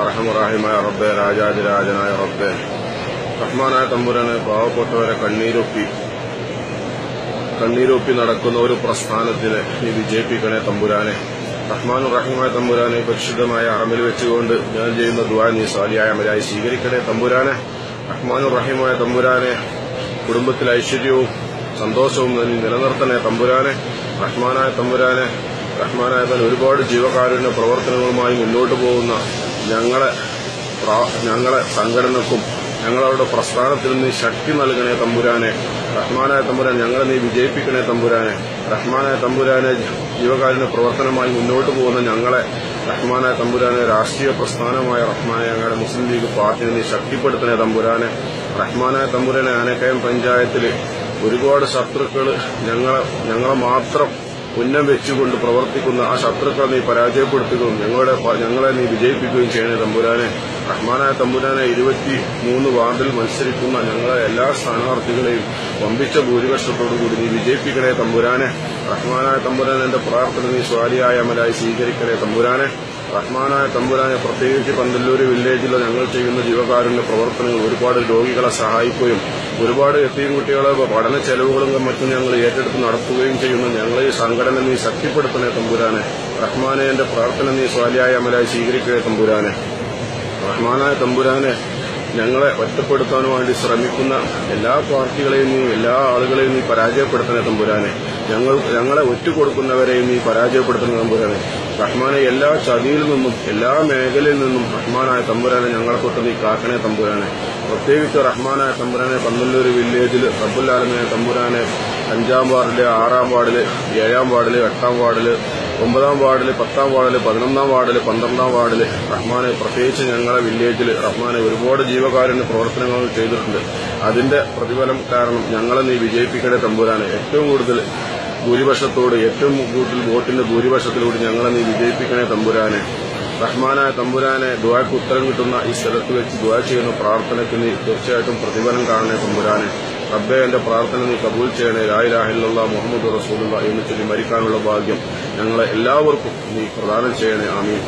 അറഹമുറാഹിമായ റബ്ബെ രാജാതിരാജനായ റബ്ബെ റഹ്മാനായ തമ്പുരനെ പാവപ്പെട്ടവരെ കണ്ണീരൊപ്പി. കണ്ണീരൊപ്പി നടക്കുന്ന ഒരു പ്രസ്ഥാനത്തിന് നീ വിജയിപ്പിക്കണേ തമ്പുരാനെ. റഹ്മാൻ റഹീമായ തമ്പുരാനെ പരിശുദ്ധമായ അറമിൽ വെച്ചുകൊണ്ട് ഞാൻ ചെയ്യുന്ന ദുആ നീ സാലിയായ അമലായി സ്വീകരിക്കണേ തമ്പുരാനെ. റഹ്മാൻ റഹീമായ തമ്പുരാനെ കുടുംബത്തിൽ ഐശ്വര്യവും സന്തോഷവും നിലനിർത്തണേ തമ്പുരാനെ. റഹ്മാനായ തമ്പുരാനെ റഹ്മാനായ താൻ ഒരുപാട് ജീവകാരുണ്യ പ്രവർത്തനങ്ങളുമായി മുന്നോട്ട് പോകുന്ന ഞങ്ങളെ ഞങ്ങളെ സംഘടനക്കും ഞങ്ങളുടെ പ്രസ്ഥാനത്തിൽ നീ ശക്തി നൽകണേ തമ്പുരാനെ. റഹ്മാനായ തമ്പുരാൻ ഞങ്ങളെ നീ വിജയിപ്പിക്കണേ തമ്പുരാനെ. റഹ്മാനായ തമ്പുരാനെ ജീവകാരുണ്യ പ്രവർത്തനമായി മുന്നോട്ട് പോകുന്ന ഞങ്ങളെ റഹ്മാനായ തമ്പുരാനെ രാഷ്ട്രീയ പ്രസ്ഥാനമായ റഹ്മാനെ ഞങ്ങളുടെ മുസ്ലിം ലീഗ് പാർട്ടിയെ നീ ശക്തിപ്പെടുത്തണേ തമ്പുരാനെ. റഹ്മാനായ തമ്പുരാനെ ആനക്കയം പഞ്ചായത്തിൽ ഒരുപാട് ശത്രുക്കൾ ഞങ്ങളെ ഞങ്ങളെ മാത്രം ഉന്നം വെച്ചുകൊണ്ട് പ്രവർത്തിക്കുന്ന ആ ശത്രുക്കളെ നീ പരാജയപ്പെടുത്തുകയും ഞങ്ങളുടെ ഞങ്ങളെ നീ വിജയിപ്പിക്കുകയും ചെയ്യണേ തമ്പുരാനെ. റഹ്മാനായ തമ്പുരാനെ ഇരുപത്തി മൂന്ന് വാർഡിൽ മത്സരിക്കുന്ന ഞങ്ങളെ എല്ലാ സ്ഥാനാർത്ഥികളെയും വമ്പിച്ച ഭൂരിപക്ഷത്തോടുകൂടി നീ വിജയിപ്പിക്കണേ തമ്പുരാനെ. റഹ്മാനായ തമ്പുരാൻ എന്റെ പ്രാർത്ഥന നീ സ്വാലിയായ അമലായി സ്വീകരിക്കണേ തമ്പുരാനെ. റഹ്മാനായ തമ്പുരാനെ പ്രത്യേകിച്ച് പന്തല്ലൂർ വില്ലേജിൽ ഞങ്ങൾ ചെയ്യുന്ന ജീവകാരുണ്യ പ്രവർത്തനങ്ങൾ ഒരുപാട് രോഗികളെ സഹായിക്കുകയും ഒരുപാട് എത്തിയും കുട്ടികളെ പഠന ചെലവുകളും മറ്റും ഞങ്ങൾ ഏറ്റെടുത്ത് നടത്തുകയും ചെയ്യുന്ന. ഞങ്ങളെ ഈ സംഘടന നീ ശക്തിപ്പെടുത്തണേ തമ്പുരാനെ. റഹ്മാനെ എന്റെ പ്രാർത്ഥന നീ സ്വാലിയായ അമലായി സ്വീകരിക്കണേ തമ്പുരാനെ. റഹ്മാനായ തമ്പുരാനെ ഞങ്ങളെ ഒറ്റപ്പെടുത്താൻ വേണ്ടി ശ്രമിക്കുന്ന എല്ലാ പാർട്ടികളെയും നീ എല്ലാ ആളുകളെയും നീ പരാജയപ്പെടുത്തണേ തമ്പുരാനെ. ഞങ്ങൾ ഞങ്ങളെ ഒറ്റുകൊടുക്കുന്നവരെയും നീ പരാജയപ്പെടുത്തണേ തമ്പുരാനെ. റഹ്മാനെ എല്ലാ ചതിയിൽ നിന്നും എല്ലാ മേഖലയിൽ നിന്നും റഹ്മാനായ തമ്പുരാനെ ഞങ്ങളെ തൊട്ട് നീ കാക്കണേ തമ്പുരാനെ. പ്രത്യേകിച്ച് റഹ്മാനായ തമ്പുരാനെ പന്തല്ലൂർ വില്ലേജിൽ റബ്ബുല്ലാലമേ തമ്പുരാനെ അഞ്ചാം വാർഡിൽ ആറാം വാർഡിൽ ഏഴാം വാർഡിൽ എട്ടാം വാർഡിൽ ഒമ്പതാം വാർഡിൽ പത്താം വാർഡിൽ പതിനൊന്നാം വാർഡിൽ പന്ത്രണ്ടാം വാർഡിൽ റഹ്മാനെ പ്രത്യേകിച്ച് ഞങ്ങളെ വില്ലേജിൽ റഹ്മാനെ ഒരുപാട് ജീവകാരുണ്യ പ്രവർത്തനങ്ങൾ ചെയ്തിട്ടുണ്ട്. അതിന്റെ പ്രതിഫലം കാരണം ഞങ്ങളെ നീ വിജയിപ്പിക്കേണ്ട തമ്പുരാനെ. ഏറ്റവും കൂടുതൽ ഭൂരിപക്ഷത്തോട് ഏറ്റവും കൂടുതൽ വോട്ടിന്റെ ഭൂരിപക്ഷത്തിലൂടെ ഞങ്ങളെ നീ വിജയിപ്പിക്കണേ തമ്പുരാനെ. റഹ്മാനായ തമ്പുരാനെ ദുബായ്ക്ക് ഉത്തരം കിട്ടുന്ന ഈ സ്ഥലത്ത് വെച്ച് ദ്വാ ചെയ്യുന്ന പ്രാർത്ഥനയ്ക്ക് നീ തീർച്ചയായിട്ടും പ്രതിഫലം കാണണേ തമ്പുരാനെ. റബ്ബെ എന്റെ പ്രാർത്ഥന നീ കബൂൽ ചെയ്യണേ. ലായിലാഹില്ല മുഹമ്മദ് റസൂലുള്ള എന്ന് ചൊല്ലി മരിക്കാനുള്ള ഭാഗ്യം ഞങ്ങളെ എല്ലാവർക്കും നീ പ്രദാനം ചെയ്യണേ. ആമീൻ.